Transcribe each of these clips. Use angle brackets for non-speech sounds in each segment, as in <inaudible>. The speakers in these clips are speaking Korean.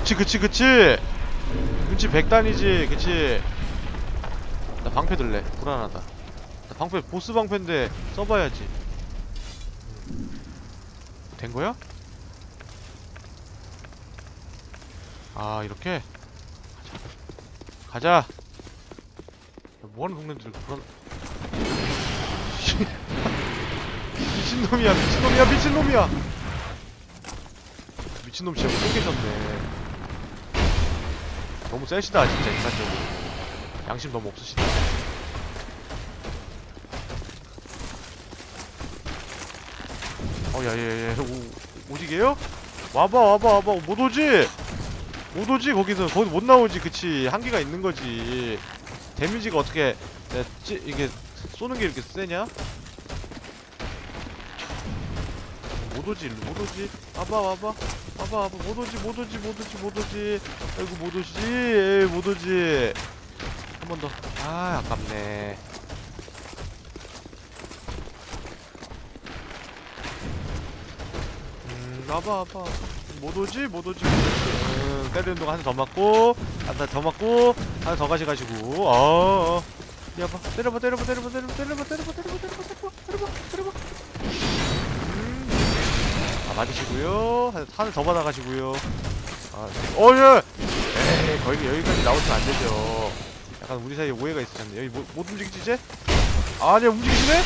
그치 그치 그치. 그치 백단이지 그치. 나 방패 들래. 불안하다. 나 방패 보스 방패인데 써봐야지. 된 거야? 아 이렇게? 가자. 가자. 야, 뭐하는 동네들 불안 <laughs> 미친놈이야 미친놈이야 미친놈이야. 미친놈 진짜 못 깨졌네 너무 세시다 진짜 인간적으로 양심 너무 없으시다 어 야야야 오지게요? 와봐 와봐 와봐 못 오지? 못 오지 거기서 거기 못 나오지 그치 한계가 있는 거지 데미지가 어떻게 야, 찌, 이게 쏘는 게 이렇게 세냐? 못 오지 일로 못 오지 와봐 와봐 와봐 와봐 못 오지 못 오지 못 오지 못 오지 아이고 못 오지 에이 못 오지 한 번 더 아 아깝네 음 와봐 와봐 못 오지 못 오지 음 때리는 동안 한대 더 맞고 한대 더 맞고 하나 더 가져가시고 어어 야봐 때려봐 때려봐 때려봐 때려봐 때려봐 때려봐 때려봐 때려봐 때려봐 때려봐 음. 아 맞으시고요 한- 하나 더 받아가시고요 아, 어, 예! 에이, 거기, 여기까지 나오시면 안 되죠. 약간 우리 사이에 오해가 있으셨네. 여기 못, 못 움직이지, 이제? 아니야, 움직이시네?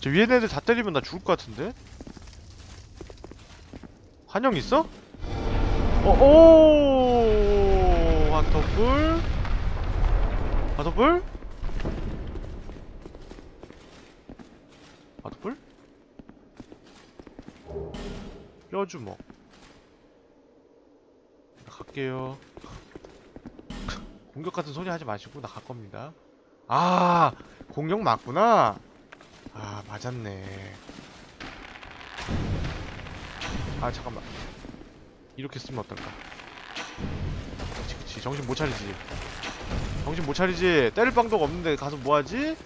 저 위에 애들 다 때리면 나 죽을 것 같은데? 환영 있어? 어, 오! 한터불? 한터불? 한터불? 뼈주먹. 나 갈게요. <laughs> 공격 같은 소리 하지 마시고 나 갈 겁니다. 아, 공격 맞구나. 아, 맞았네. 아, 잠깐만. 이렇게 쓰면 어떨까? 그치, 그치. 정신 못 차리지. 정신 못 차리지. 때릴 방도가 없는데 가서 뭐 하지?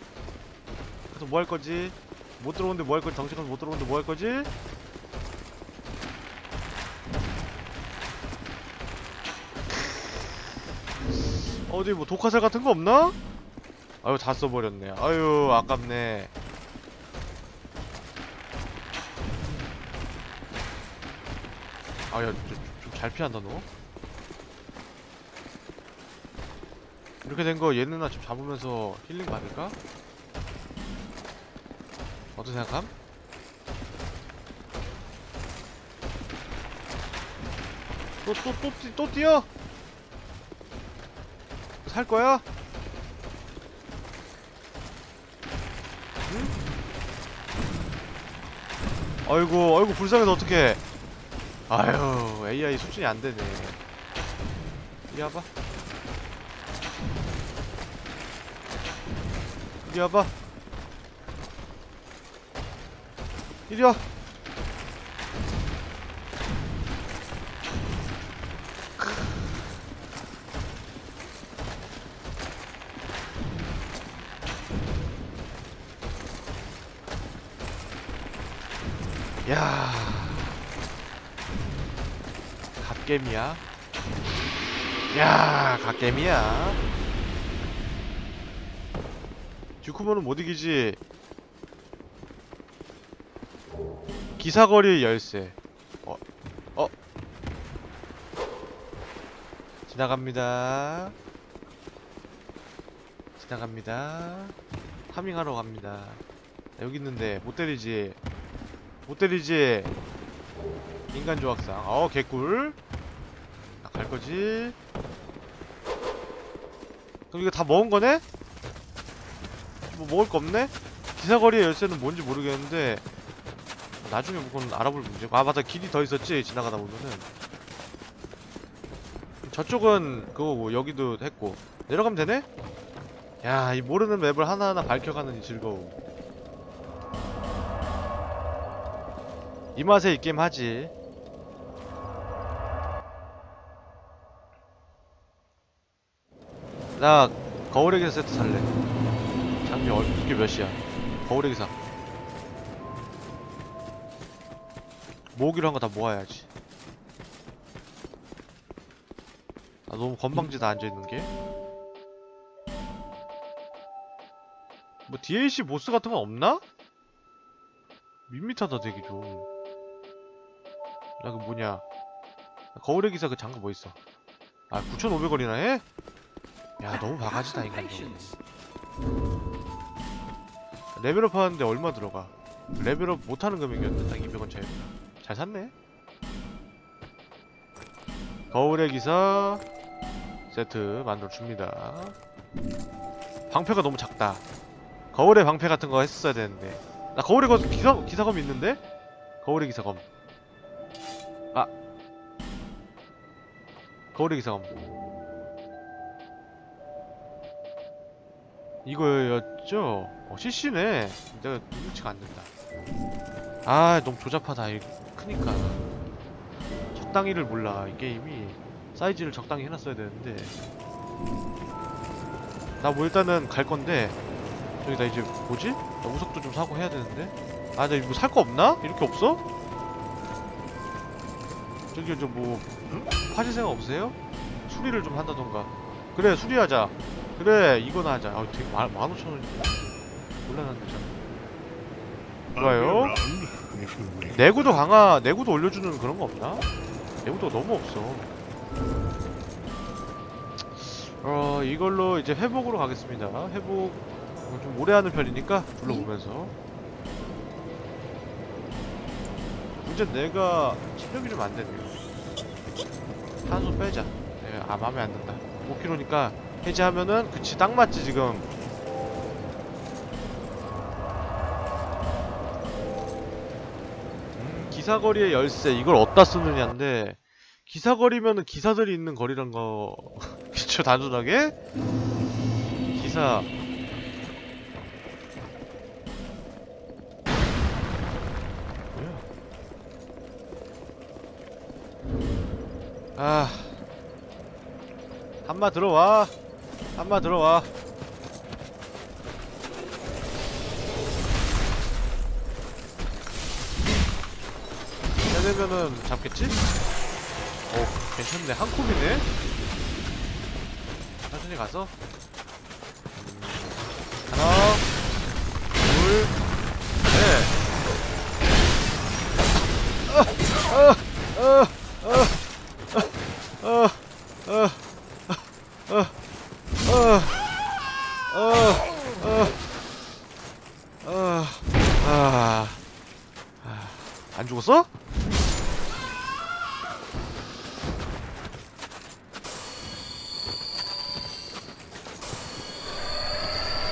가서 뭐 할 거지? 못 들어오는데 뭐 할 거지? 정신 가서 못 들어오는데 뭐 할 거지? 어디 뭐 독화살 같은 거 없나? 아유 다 써버렸네. 아유 아깝네. 아야 좀 잘 피한다 너. 이렇게 된 거 얘는 나 좀 잡으면서 힐링 받을까? 어떻게 생각함? 또또 또 또 뛰어? 살 거야? 응? 아이고 아이고 불쌍해서 어떡해 아유 AI 수준이 안 되네 이리 와봐 이리 와봐. 이리 와. 야. 갓겜이야. 야 갓겜이야 듀쿠모는 못 이기지. 기사거리 열쇠. 어? 어? 지나갑니다. 지나갑니다. 파밍하러 갑니다. 여기 있는데 못 때리지. 못 때리지. 인간 조각상. 어 개꿀. 나 갈거지? 그럼 이거 다 먹은 거네? 뭐 먹을 거 없네? 기사거리의 열쇠는 뭔지 모르겠는데 나중에 그건 알아볼 문제고 아 맞다 길이 더 있었지 지나가다 보면은 저쪽은 그거고 여기도 했고 내려가면 되네? 야 이 모르는 맵을 하나하나 밝혀가는 이 즐거움 이 맛에 이 게임 하지. 나 거울의 길 세트 살래. 이게, 얼, 이게 몇이야 거울의 기사 모으기로 한 거 다 모아야지 아 너무 건방지다 앉아있는 게. 뭐 DLC 보스 같은 건 없나? 밋밋하다 되게 좀. 나 그 뭐냐. 거울의 기사 그 장갑 뭐 있어? 아 9,500원이나 해? 야 너무 바가지다 인간적으로. 레벨업 하는데 얼마 들어가? 레벨업 못하는 금액이었는데 딱 200원 차이. 잘 샀네. 거울의 기사 세트 만들어 줍니다. 방패가 너무 작다. 거울의 방패 같은 거 했었어야 되는데. 나 거울의 거 기사 기사검 있는데? 거울의 기사검. 아. 거울의 기사검. 이거였죠? 어, CC네. 내가 눈치가 안 된다. 아, 너무 조잡하다. 이 크니까. 적당히를 몰라. 이 게임이 사이즈를 적당히 해놨어야 되는데. 나 뭐 일단은 갈 건데. 저기 나 이제 뭐지? 나 우석도 좀 사고 해야 되는데. 아, 나 이거 살거 없나? 이렇게 없어? 저기 저뭐 파지 생각 없으세요? 수리를 좀 한다던가. 그래, 수리하자. 그래, 이거나 하자. 아, 되게 만, 만 오천 원이 올라놨네, 참. 좋아요. 내구도 강화, 내구도 올려주는 그런 거 없나? 내구도가 너무 없어. 어, 이걸로 이제 회복으로 가겠습니다. 회복 어, 좀 오래 하는 편이니까 둘러보면서. 문제 내가 체력이 좀 안 되네요. 탄소 빼자. 네, 아, 마음에 안 든다. 5kg니까 해제하면은, 그치, 딱 맞지, 지금. 음, 기사거리의 열쇠. 이걸 어디다 쓰느냐인데 기사거리면은 기사들이 있는 거리란 거. <laughs> 그쵸 단순하게? 기사. 아. 한마 들어와 한마 들어와. 해되면은 잡겠지? 어 괜찮네. 한 콤이네? 천천히 가서. 음, 하나 둘셋. 안 죽었어?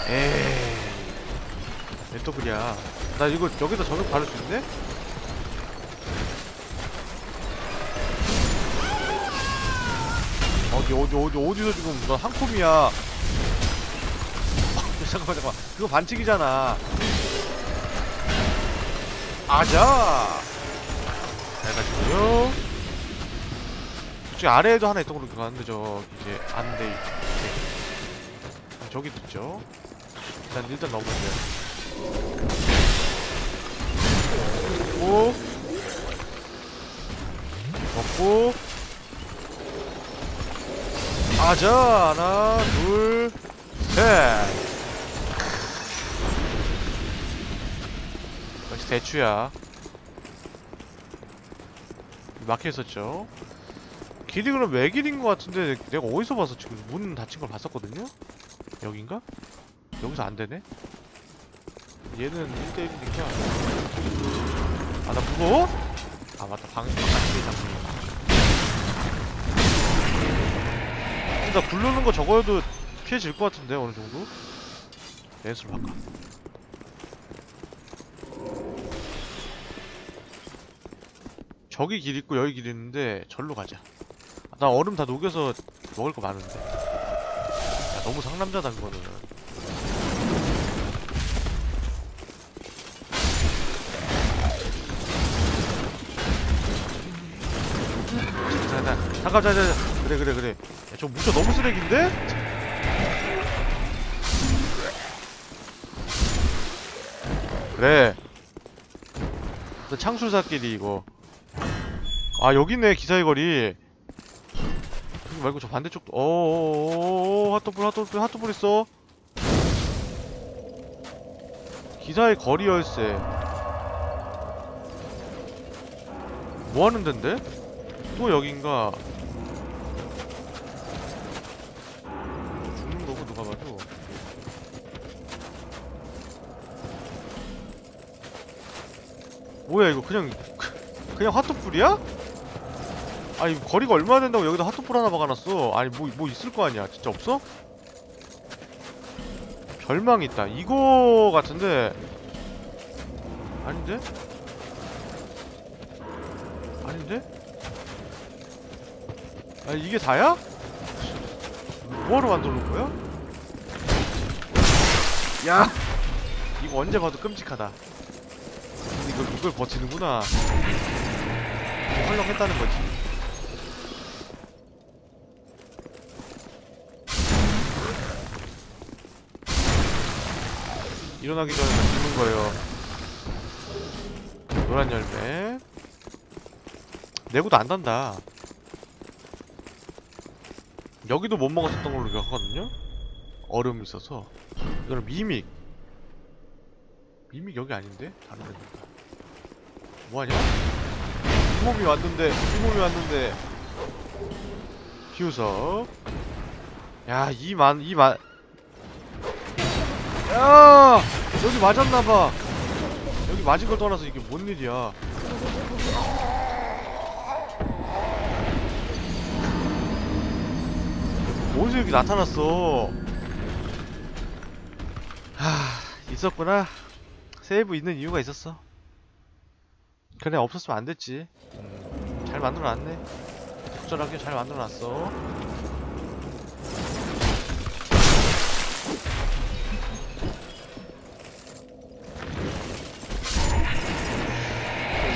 에이 왜또 그냐 나 이거 여기다 저격 바를 수 있네? 어디 어디 어디 어디서 지금 너한 콤이야? <laughs> 잠깐만 잠깐만. 그거 반칙이잖아. 아자! 잘 가지고요. 저기 아래에도 하나 있던 걸로 기억하는데 저 이제 안돼 저기 있죠. 일단 일단 넘어가세요 먹고. 먹고. 아자. 하나 둘셋. 역시 대추야. 막혀 있었죠. 길이 그럼 외길인 것 같은데 내가 어디서 봐서 지금 문 닫힌 걸 봤었거든요? 여긴가? 여기서 안 되네? 얘는 1대1이니까 무거워? 아 맞다. 방금 같이 잡네. 나 굴르는 거 저거여도 피해질 것 같은데 어느 정도? 렌스로 바꿔. 저기 길 있고 여기 길 있는데 절로 가자. 아, 나 얼음 다 녹여서 먹을 거 많은데. 야 너무 상남자다 그거는 잠깐 자자 그래 그래 그래. 야, 저 무저 너무 쓰레기인데? 그래. 그 창술사끼리 이거. 아 여기네 기사의 거리. 저기 말고 저 반대쪽도 어어어어 핫도불 핫도불 핫도불 있어. 기사의 거리 열쇠. 뭐하는 덴데? 또 여긴가 죽는 거고 누가 봐도 뭐야 이거 그냥 그냥 핫도풀이야? 아니 거리가 얼마나 된다고 여기다 핫도풀 하나 박아놨어 아니 뭐, 뭐 있을 거 아니야 진짜 없어? 별망 있다 이거 같은데 아닌데? 아닌데? 아니 이게 다야? 뭐하러 만들어 놓은 거야? 야! 이거 언제 봐도 끔찍하다 이걸, 이걸 버티는구나. 헐렁했다는 거지. 일어나기 전에 다 죽는 거예요. 노란 열매. 내구도 안 단다. 여기도 못 먹었었던 걸로 기억하거든요? 얼음 있어서. 이거는 미믹. 미믹 여기 아닌데? 다른 데인가 뭐하냐? 이 몸이 왔는데 이 몸이 왔는데. 휴석. 야 이 만 이만. 야 여기 맞았나봐. 여기 맞은 걸 떠나서 이게 뭔 일이야? 어디서 여기 나타났어? 하 있었구나. 세이브 있는 이유가 있었어 그래 없었으면 안 됐지. 음, 잘 만들어놨네. 적절하게 잘 만들어놨어.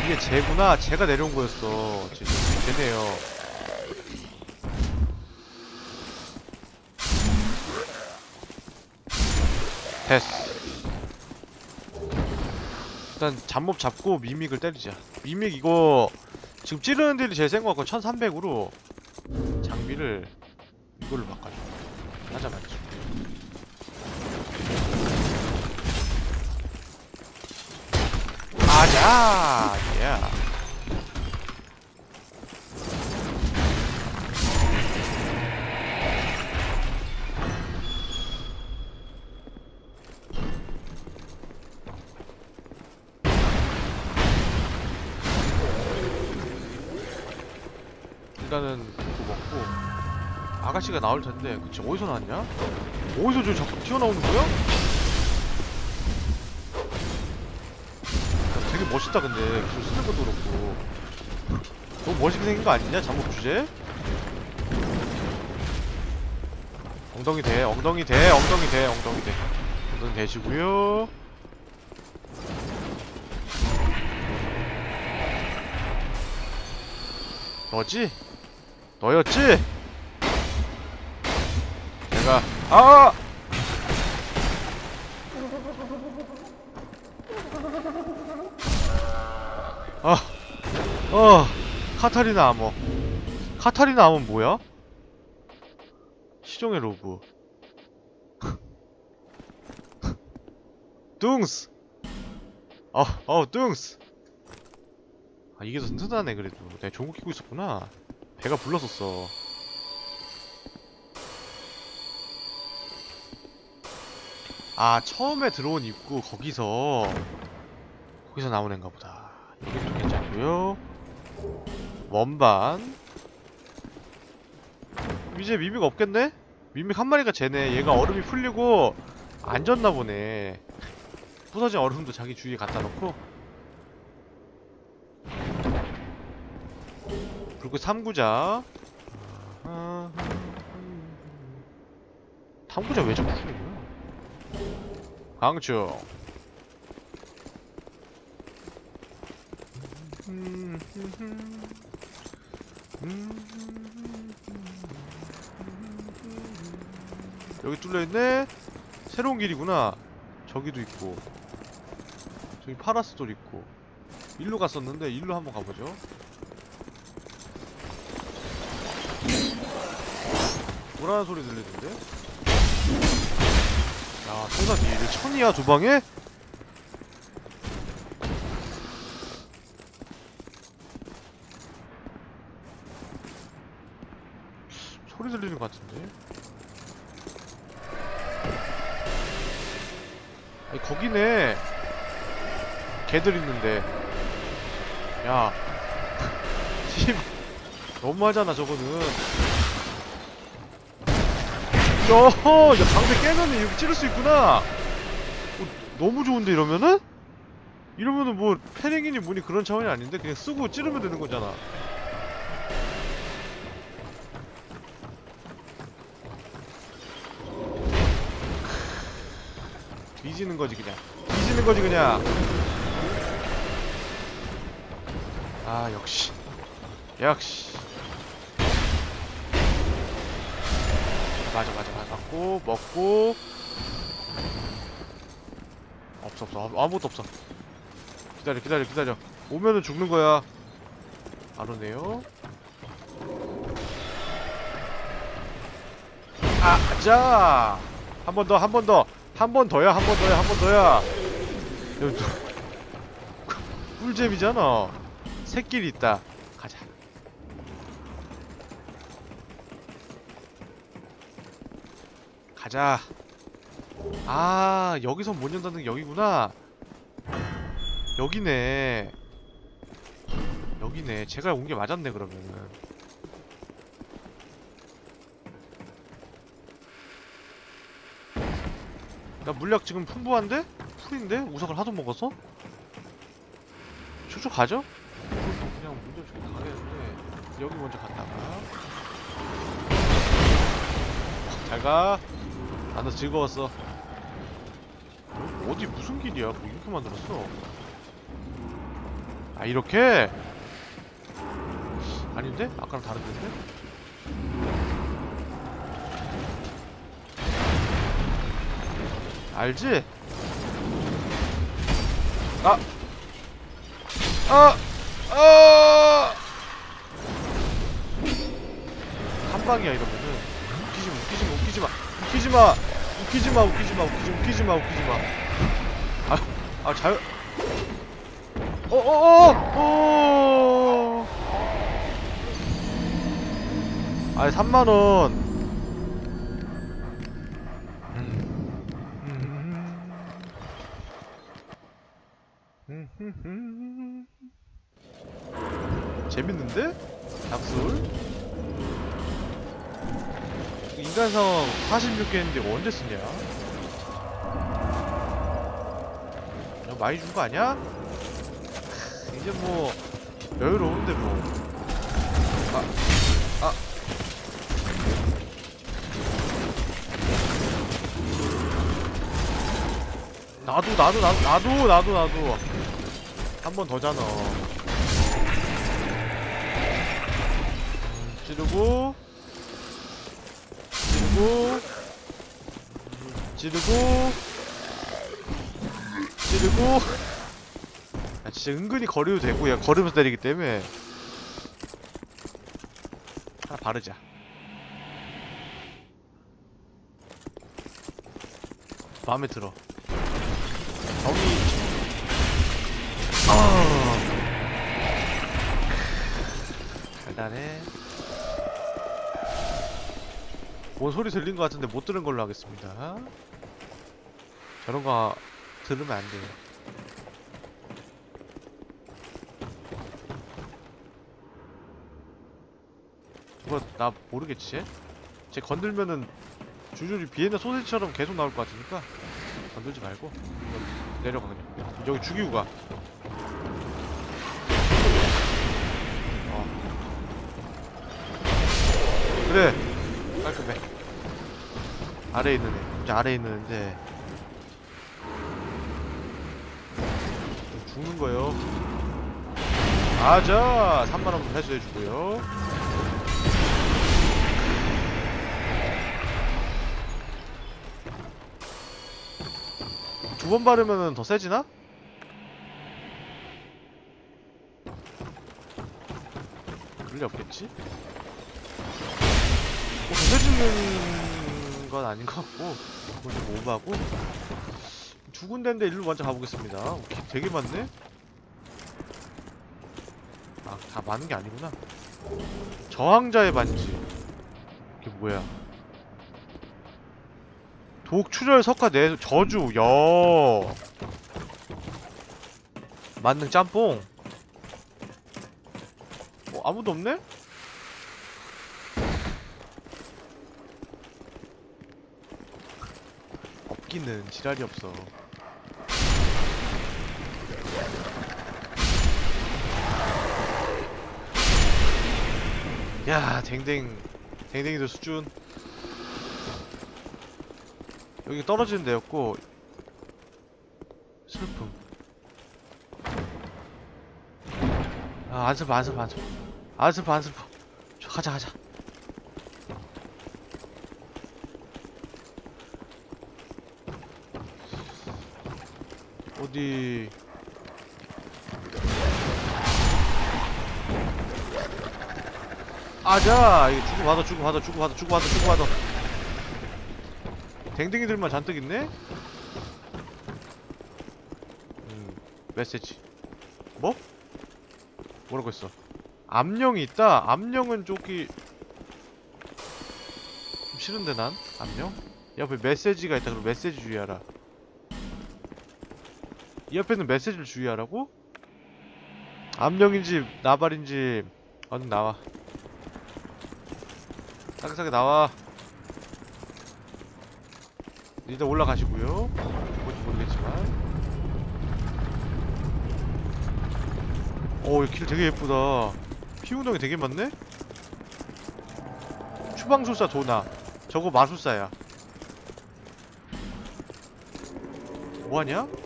이게 쟤구나? 쟤가 내려온 거였어. 쟤, 쟤네요. 됐어 일단 잡몹 잡고 미믹을 때리자. 미믹 이거 지금 찌르는 딜이 제일 센거 같고 1300으로 장비를 이걸로 바꿔줘. 하자마자 아자 예일 아가씨가 나올 텐데 그치 어디서 나왔냐? 어디서 저 자꾸 튀어나오는 거야? 야, 되게 멋있다 근데 줄 쓰는 것도 그렇고 너무 멋있게 생긴 거 아니냐 잠복 주제? 엉덩이 대 엉덩이 대 엉덩이 대 엉덩이 대 엉덩이 대시고요 너지? 너였지? 아! 아, 어, 카타리나 암호. 카타리나 암호는 뭐야? 시종의 로브. <laughs> 뚱스. 어, 어, 뚱스. 아 이게 더 튼튼하네 그래도. 내가 거 끼고 있었구나. 배가 불렀었어. 아 처음에 들어온 입구 거기서 거기서 나온 앤가 보다. 이것도 괜찮고요. 원반. 이제 미믹 없겠네? 미믹 한 마리가 쟤네. 얘가 얼음이 풀리고 앉았나 보네. 부서진 얼음도 자기 주위에 갖다 놓고. 그리고 3구자. 탐구자 왜 자꾸 쓰는 거야? 강충. 여기 뚫려있네? 새로운 길이구나. 저기도 있고. 저기 파라스돌 있고 일로 갔었는데 일로 한번 가보죠 뭐라는 소리 들리는데? 야 세상 일을 천이야 두 방에? 소리 들리는 것 같은데? 아니 거기네. 개들 있는데. 야. <laughs> 씨, 너무하잖아 저거는 야, 야 방패 깨면은 이렇게 찌를 수 있구나. 어, 너무 좋은데 이러면은? 이러면은 뭐 패링이니 뭐니 그런 차원이 아닌데 그냥 쓰고 찌르면 되는 거잖아. 뒤지는 거지 그냥. 뒤지는 거지 그냥. 아 역시. 역시 맞아 맞아 맞아. 맞고 먹고. 없어 없어. 아무- 아무것도 없어. 기다려 기다려 기다려. 오면은 죽는 거야. 안 오네요. 아자! 한 번 더 한 번 더. 한 번 더야 한 번 더야 한 번 더야. <laughs> 꿀잼이잖아. 새끼리 있다 가자 아 여기서 못 연다는 게 여기구나 여기네 여기네 제가 온 게 맞았네 그러면은 나 물약 지금 풍부한데? 풀인데? 우석을 하도 먹어서? 쭉쭉 가죠? 그냥 먼저 저기 가겠는데 여기 먼저 갔다가 잘가 나도 즐거웠어 어디 무슨 길이야 뭐 이렇게 만들었어 아 이렇게? 아닌데? 아까랑 다른데? 알지? 아! 아! 아! 한 방이야 이러면은 웃기지마 웃기지마 웃기지마 웃기지 마 웃기지 마 웃기지 마 웃기지마 웃기지 마 웃기지 마 아, 아 자유 어 어 어 어! 아니 3만 원 재밌는데? 닥술? 인간성 46개인데 이거 언제 쓰냐? 그냥 많이 준 거 아니야? 크, 이제 뭐 여유로운데 뭐 아, 아. 나도 나도 나도 나도 나도 나도 한 번 더잖아 찌르고 찌르고. 찌르고. 찌르고. 아 진짜 은근히 거리도 되고 야 걸으면서 때리기 때문에. 하나 바르자. 마음에 들어. 정이. 아. 달달해 뭔 소리 들린 것 같은데 못 들은 걸로 하겠습니다. 저런 거 들으면 안 돼요. 이거 나 모르겠지 쟤? 쟤 건들면은 줄줄이 비엔나 소세지처럼 계속 나올 것 같으니까 건들지 말고 내려가 그냥. 여기 죽이고 가. 어. 그래 아래에 있는 애. 이제 아래에 있는 애인데. 죽는 거예요. 아자! 3만원부터 회수해주고요. 두 번 바르면 더 세지나? 그럴 리 없겠지? 어, 더 세지는 건 아닌 것 같고 뭐좀 오버하고. 두 군데인데 일로 먼저 가보겠습니다. 오케이, 되게 많네? 아 다 많은 게 아니구나. 저항자의 반지. 이게 뭐야? 독출혈 석화 내 저주 여. 만능 짬뽕. 어, 아무도 없네? 없기는 지랄이 없어. 야 댕댕. 댕댕이들 수준. 여기 떨어지는 데였고 슬픔. 아 안슬퍼 안슬퍼. 안슬퍼 안슬퍼. 저 가자 가자 어디 아자 이거 주고 받아 주고 받아 주고 받아 주고 받아 주고 받아 댕댕이들만 잔뜩 있네? 음 메시지 뭐? 뭐라고 했어 암령이 있다? 암령은 좀 싫은데 난? 암령? 옆에 메시지가 있다 그럼 메시지 주의하라 이 옆에는 메시지를 주의하라고? 암령인지 나발인지 얼른 나와. 따뜻하게 나와. 니들 올라가시고요. 뭔지 모르겠지만. 오길 되게 예쁘다. 피운동이 되게 많네? 추방술사 도나. 저거 마술사야. 뭐하냐?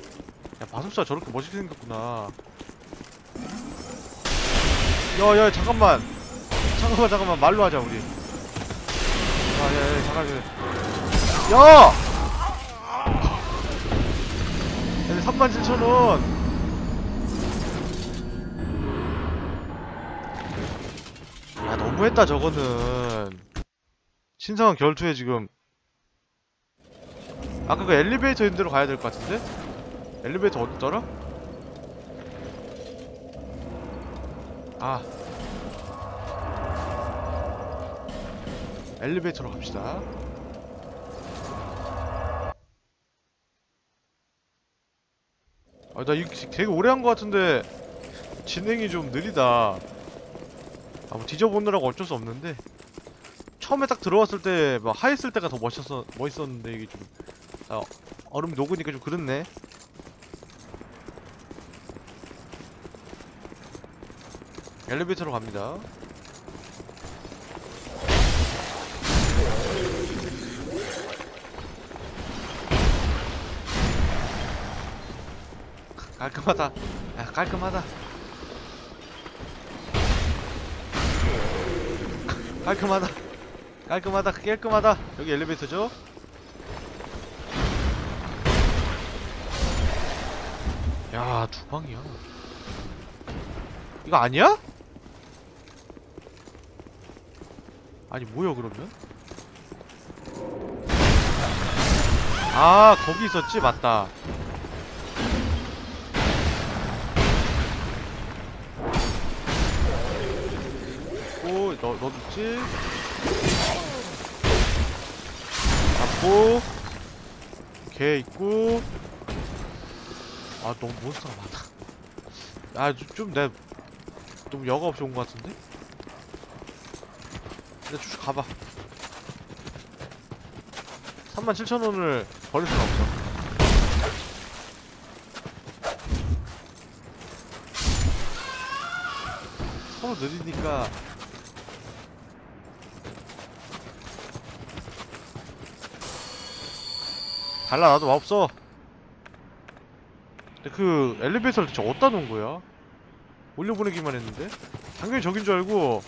야 마술사 저렇게 멋있게 생겼구나. 야야 잠깐만. 잠깐만 잠깐만. 말로 하자 우리. 아야야 잠깐만 야! 근데 37,000원. 야 너무했다 저거는. 신성한 결투에 지금. 아까 그 엘리베이터 있는 데로 가야 될 것 같은데? 엘리베이터 어딨더라? 아 엘리베이터로 갑시다 아, 나 이거 되게 오래 한 것 같은데 진행이 좀 느리다. 아, 뭐 뒤져보느라고 어쩔 수 없는데 처음에 딱 들어왔을 때 막 하였을 때가 더 멋있었 멋있었는데 이게 좀 아, 얼음 녹으니까 좀 그렇네. 엘리베이터로 갑니다. 깔끔하다. 야, 깔끔하다. 깔끔하다. 깔끔하다. 깔끔하다. 여기 엘리베이터죠? 야, 두 방이야. 이거 아니야? 아니, 뭐야, 그러면? 아, 거기 있었지? 맞다. 있고 너 너도 있지? 잡고 개 있고 아 너무 몬스터가 많아 아좀내 너무 여과 없이 온 것 같은데? 근데 쭉 가봐 37,000원을 버릴 수는 없어 서로 느리니까 달라 나도 마 없어 근데 그 엘리베이터를 진짜 어디다 놓은 거야? 올려보내기만 했는데? 당연히 저긴 줄 알고